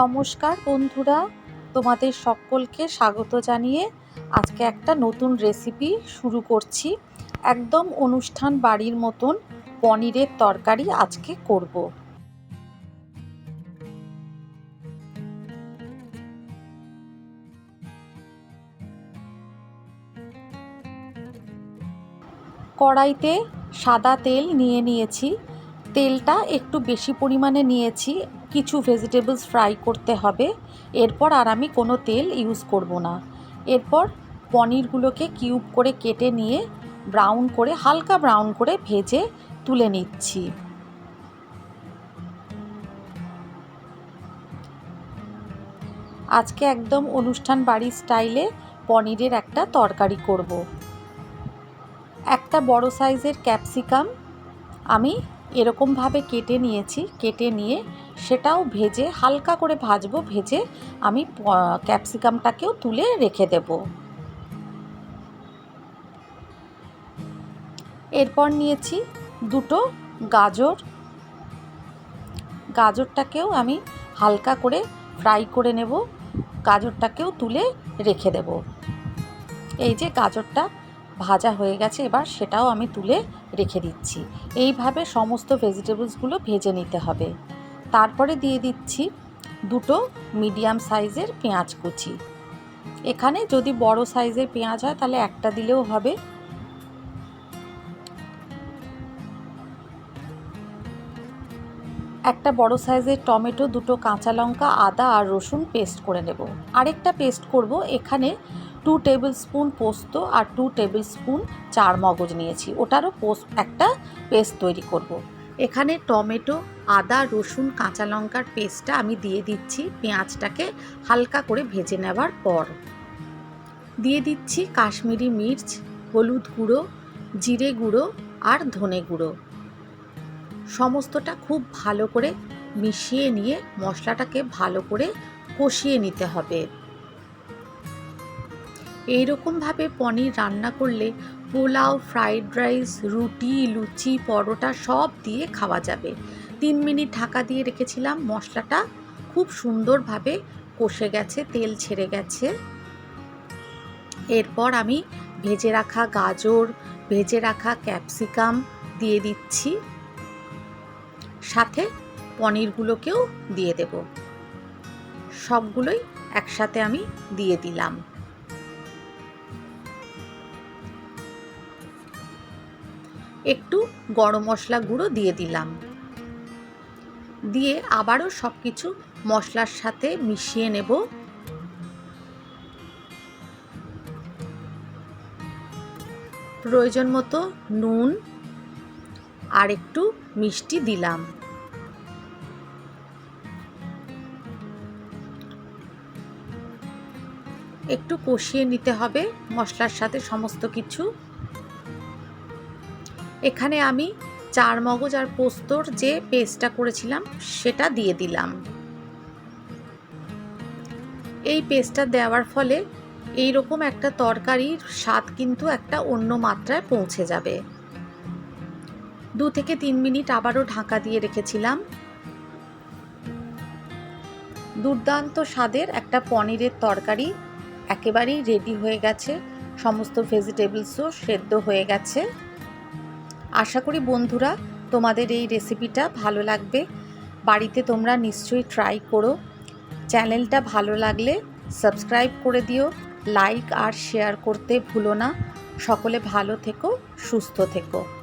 নমস্কার বন্ধুরা, তোমাদের সকলকে স্বাগত জানিয়ে আজকে একটা নতুন রেসিপি শুরু করছি। একদম অনুষ্ঠান বাড়ির মতন পনিরের তরকারি আজকে করব। কড়াইতে সাদা তেল নিয়ে নিয়েছি। তেলটা একটু বেশি পরিমাণে নিয়েছি। কিছু ভেজিটেবলস ফ্রাই করতে হবে। এরপর আর আমি কোনো তেল ইউজ করব না। এরপর পনিরগুলোকে কিউব করে কেটে নিয়ে ব্রাউন করে, হালকা ব্রাউন করে ভেজে তুলে নিচ্ছি। আজকে একদম অনুষ্ঠান বাড়ির স্টাইলে পনিরের একটা তরকারি করব। একটা বড় সাইজের ক্যাপসিকাম আমি এরকমভাবে কেটে নিয়েছি, কেটে নিয়ে সেটাও ভেজে হালকা করে ভাজবো, ভেজে আমি ক্যাপসিকামটাকেও তুলে রেখে দেব। এরপর নিয়েছি দুটো গাজর। গাজরটাকেও আমি হালকা করে ফ্রাই করে নেব, গাজরটাকেও তুলে রেখে দেব। এই যে গাজরটা ভাজা হয়ে গেছে, এবার সেটাও আমি তুলে রেখে দিচ্ছি। এইভাবে সমস্ত ভেজিটেবলসগুলো ভেজে নিতে হবে। তারপরে দিয়ে দিচ্ছি দুটো মিডিয়াম সাইজের পেঁয়াজ কুচি। এখানে যদি বড় সাইজের পেঁয়াজ হয়, তাহলে একটা দিলেও হবে। একটা বড় সাইজের টমেটো, দুটো কাঁচা লঙ্কা, আদা আর রসুন পেস্ট করে নেব। আরেকটা পেস্ট করব। এখানে টু টেবিল স্পুন পোস্ত আর টু টেবিল স্পুন চার মগজ নিয়েছি। ওটারও পোস্ট একটা পেস্ট তৈরি করব। এখানে টমেটো, আদা, রসুন, কাঁচা লঙ্কার পেস্টটা আমি দিয়ে দিচ্ছি পেঁয়াজটাকে হালকা করে ভেজে নেবার পর। দিয়ে দিচ্ছি কাশ্মীরি মির্চ, হলুদ গুঁড়ো, জিরে গুঁড়ো আর ধনে গুঁড়ো। সমস্তটা খুব ভালো করে মিশিয়ে নিয়ে মশলাটাকে ভালো করে কষিয়ে নিতে হবে। এই এইরকমভাবে পনির রান্না করলে পোলাও, ফ্রাইড রাইস, রুটি, লুচি, পরোটা সব দিয়ে খাওয়া যাবে। তিন মিনিট ঢাকা দিয়ে রেখেছিলাম, মশলাটা খুব সুন্দরভাবে কষে গেছে, তেল ছেড়ে গেছে। এরপর আমি ভেজে রাখা গাজর, ভেজে রাখা ক্যাপসিকাম দিয়ে দিচ্ছি। সাথে পনিরগুলোকেও দিয়ে দেব। সবগুলোই একসাথে আমি দিয়ে দিলাম। একটু গরম মশলা গুঁড়ো দিয়ে দিলাম। দিয়ে আবারও সব কিছু মশলার সাথে মিশিয়ে নেব। প্রয়োজন মতো নুন আর একটু মিষ্টি দিলাম। একটু কষিয়ে নিতে হবে মশলার সাথে সমস্ত কিছু। এখানে আমি চার মগজ আর পোস্তর যে পেস্টটা করেছিলাম, সেটা দিয়ে দিলাম। এই পেস্টটা দেওয়ার ফলে এই রকম একটা তরকারির স্বাদ কিন্তু একটা অন্য মাত্রায় পৌঁছে যাবে। দু থেকে তিন মিনিট আবারও ঢাকা দিয়ে রেখেছিলাম। দুর্দান্ত স্বাদের একটা পনিরের তরকারি একেবারেই রেডি হয়ে গেছে। সমস্ত ভেজিটেবলসও সেদ্ধ হয়ে গেছে। আশা করি বন্ধুরা, তোমাদের এই রেসিপিটা ভালো লাগবে। বাড়িতে তোমরা নিশ্চয়ই ট্রাই করো। চ্যানেলটা ভালো লাগলে সাবস্ক্রাইব করে দিও লাইক আর শেয়ার করতে ভুলো না। সকলে ভালো থেকো, সুস্থ থেকো।